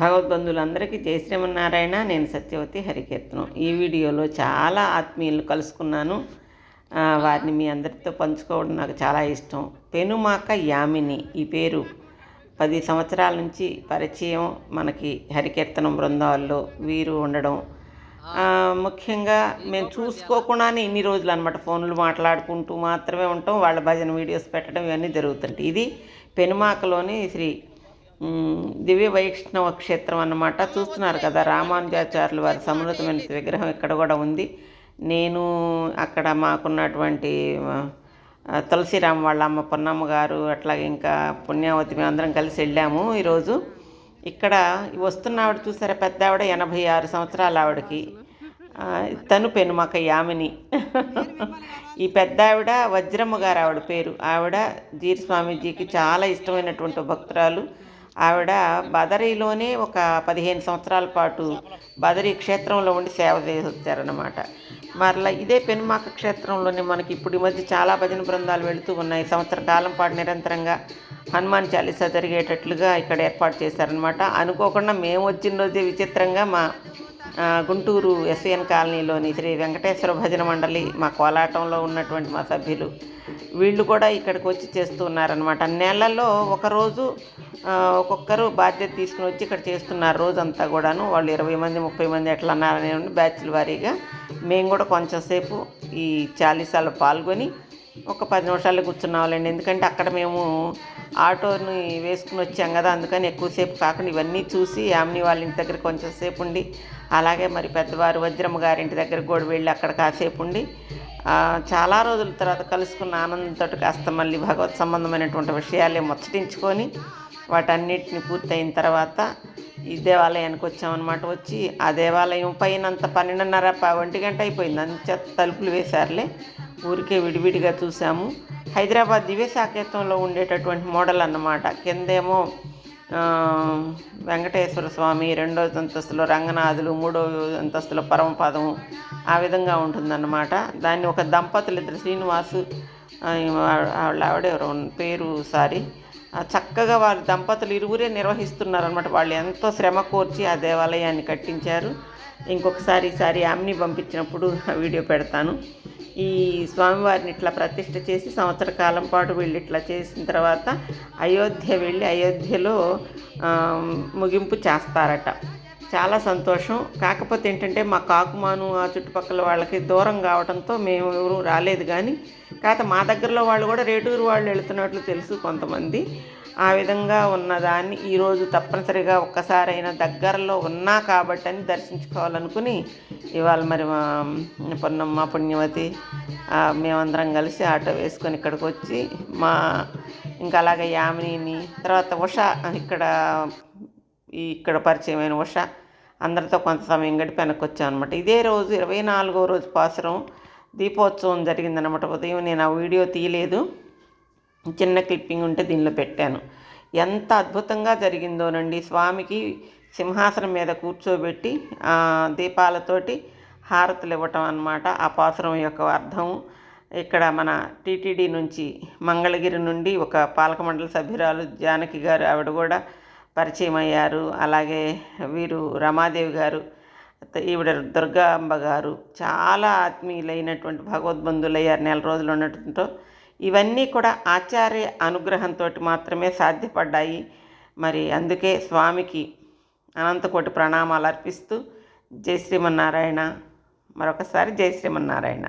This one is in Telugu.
భగవద్బంధువులందరికీ జయ శ్రీమన్నారాయణ నేను సత్యవతి హరికీర్తనం. ఈ వీడియోలో చాలా ఆత్మీయులు కలుసుకున్నాను. వారిని మీ అందరితో పంచుకోవడం నాకు చాలా ఇష్టం. పెనుమాక యామిని ఈ పేరు పది సంవత్సరాల నుంచి పరిచయం మనకి హరికీర్తనం బృందాల్లో వీరు ఉండడం. ముఖ్యంగా మేము చూసుకోకుండానే ఇన్ని రోజులు అనమాట ఫోన్లు మాట్లాడుకుంటూ మాత్రమే ఉంటాం. వాళ్ళ భజన వీడియోస్ పెట్టడం ఇవన్నీ జరుగుతుంటాయి. ఇది పెనుమాకలోని శ్రీ దివ్య వైష్ణవ క్షేత్రం అన్నమాట చూస్తున్నారు కదా రామానుజాచార్యులు వారి సమృద్ధమైన విగ్రహం ఇక్కడ కూడా ఉంది. నేను అక్కడ మాకున్నటువంటి తులసిరామ్ వాళ్ళ అమ్మ పొన్నమ్మ గారు అట్లాగే ఇంకా పుణ్యావతి మేమందరం కలిసి వెళ్ళాము ఈరోజు. ఇక్కడ వస్తున్న ఆవిడ చూసారా పెద్ద ఆవిడ ఎనభై ఆరు సంవత్సరాల ఆవిడకి. తను పెనుమక యామిని. ఈ పెద్ద ఆవిడ వజ్రమ్మ గారు ఆవిడ పేరు. ఆవిడ జీరి స్వామీజీకి చాలా ఇష్టమైనటువంటి భక్తురాలు. ఆవిడ బదరీలోనే ఒక పదిహేను సంవత్సరాల పాటు బదరీ క్షేత్రంలో ఉండి సేవ చేస్తారనమాట మరలా ఇదే పెనుమాక క్షేత్రంలోనే మనకి ఇప్పుడు ఈ మధ్య చాలా భజన బృందాలు వెళుతూ ఉన్నాయి. సంవత్సర కాలం పాటు నిరంతరంగా హనుమాన్ చాలీసా జరిగేటట్లుగా ఇక్కడ ఏర్పాటు చేశారనమాట అనుకోకుండా మేము వచ్చిన రోజే విచిత్రంగా మా గుంటూరు ఎస్ఎన్ కాలనీలోని శ్రీ వెంకటేశ్వర భజన మండలి మా కోలాటంలో ఉన్నటువంటి మా సభ్యులు. వీళ్ళు కూడా ఇక్కడికి వచ్చి చేస్తున్నారనమాట నెలలో ఒకరోజు ఒక్కొక్కరు బాధ్యత తీసుకుని వచ్చి ఇక్కడ చేస్తున్నారు రోజంతా కూడాను. వాళ్ళు ఇరవై మంది ముప్పై మంది ఎట్లా అన్నారని బ్యాచ్ల వారీగా మేము కూడా కొంచెంసేపు ఈ చాలీసాలో పాల్గొని ఒక పది నిమిషాలు కూర్చున్నావాలండి ఎందుకంటే అక్కడ మేము ఆటోని వేసుకుని వచ్చాం కదా అందుకని ఎక్కువసేపు కాకుండా ఇవన్నీ చూసి యామ్ని వాళ్ళ ఇంటి దగ్గర కొంచెంసేపు ఉండి అలాగే మరి పెద్దవారు వజ్రమ్మ గారింటి దగ్గర కూడా వెళ్ళి అక్కడ కాసేపు ఉండి చాలా రోజుల తర్వాత కలుసుకున్న ఆనందంతో కాస్త మళ్ళీ భగవత్ సంబంధమైనటువంటి విషయాలే ముచ్చటించుకొని వాటన్నిటిని పూర్తయిన తర్వాత ఈ దేవాలయానికి వచ్చామన్నమాట. వచ్చి ఆ దేవాలయం పైనంత పన్నెండున్నర ప- ఒంటి గంట అయిపోయింది. అంత తలుపులు వేశారులే. ఊరికే విడివిడిగా చూసాము హైదరాబాద్ దివ్య సాకేతంలో ఉండేటటువంటి మోడల్ అన్నమాట. కిందేమో వెంకటేశ్వర స్వామి రెండో అంతస్తులో రంగనాథులు మూడో అంతస్తులో పరమపదము ఆ విధంగా ఉంటుందన్నమాట. దాన్ని ఒక దంపతులు ఇద్దరు శ్రీనివాసు వాళ్ళ ఆవిడ ఎవరో పేరు సారీ. చక్కగా వారి దంపతులు ఇరువురే నిర్వహిస్తున్నారనమాట వాళ్ళు ఎంతో శ్రమ కోర్చి ఆ దేవాలయాన్ని కట్టించారు. ఇంకొకసారి ఈసారి ఆమ్ని పంపించినప్పుడు వీడియో పెడతాను. ఈ స్వామివారిని ఇట్లా ప్రతిష్ఠ చేసి సంవత్సర కాలం పాటు వీళ్ళు ఇట్లా చేసిన తర్వాత అయోధ్య వెళ్ళి అయోధ్యలో ముగింపు చేస్తారట. చాలా సంతోషం. కాకపోతే ఏంటంటే మా కాకుమాను ఆ చుట్టుపక్కల వాళ్ళకి దూరం కావడంతో మేము ఎవరు రాలేదు కానీ కాకపోతే మా దగ్గరలో వాళ్ళు కూడా రేటూరు వాళ్ళు వెళుతున్నట్లు తెలుసు కొంతమంది. ఆ విధంగా ఉన్నదాన్ని ఈరోజు తప్పనిసరిగా ఒక్కసారైనా దగ్గరలో ఉన్నా కాబట్టి అని దర్శించుకోవాలనుకుని ఇవాళ మరి మా పొన్నమ్మ పుణ్యవతి మేమందరం కలిసి ఆటో వేసుకొని ఇక్కడికి వచ్చి మా ఇంకా అలాగే యామినిని తర్వాత ఉష ఇక్కడ ఇక్కడ పరిచయమైన ఉష అందరితో కొంత సమయం గడిపి వెనక్కి వచ్చాను అనమాట ఇదే రోజు ఇరవై నాలుగో రోజు పాసురం దీపోత్సవం జరిగిందనమాట ఉదయం నేను ఆ వీడియో తీయలేదు. చిన్న క్లిప్పింగ్ ఉంటే దీనిలో పెట్టాను. ఎంత అద్భుతంగా జరిగిందోనండి. స్వామికి సింహాసనం మీద కూర్చోబెట్టి దీపాలతోటి హారతులు ఇవ్వటం అన్నమాట. ఆ పాసురం యొక్క అర్థం ఇక్కడ మన టీటీడీ నుంచి మంగళగిరి నుండి ఒక పాలక మండలి సభ్యురాలు జానకి గారు ఆవిడ కూడా పరిచయం అయ్యారు. అలాగే వీరు రమాదేవి గారు ఈవిడ దుర్గాంబ గారు చాలా ఆత్మీయులైనటువంటి భగవద్బంధులయ్యారు. నెల రోజులు ఉండటంతో ఇవన్నీ కూడా ఆచార్య అనుగ్రహంతో మాత్రమే సాధ్యపడ్డాయి. మరి అందుకే స్వామికి అనంతకోటి ప్రణామాలు అర్పిస్తూ జై శ్రీమన్నారాయణ. మరొకసారి జై శ్రీమన్నారాయణ.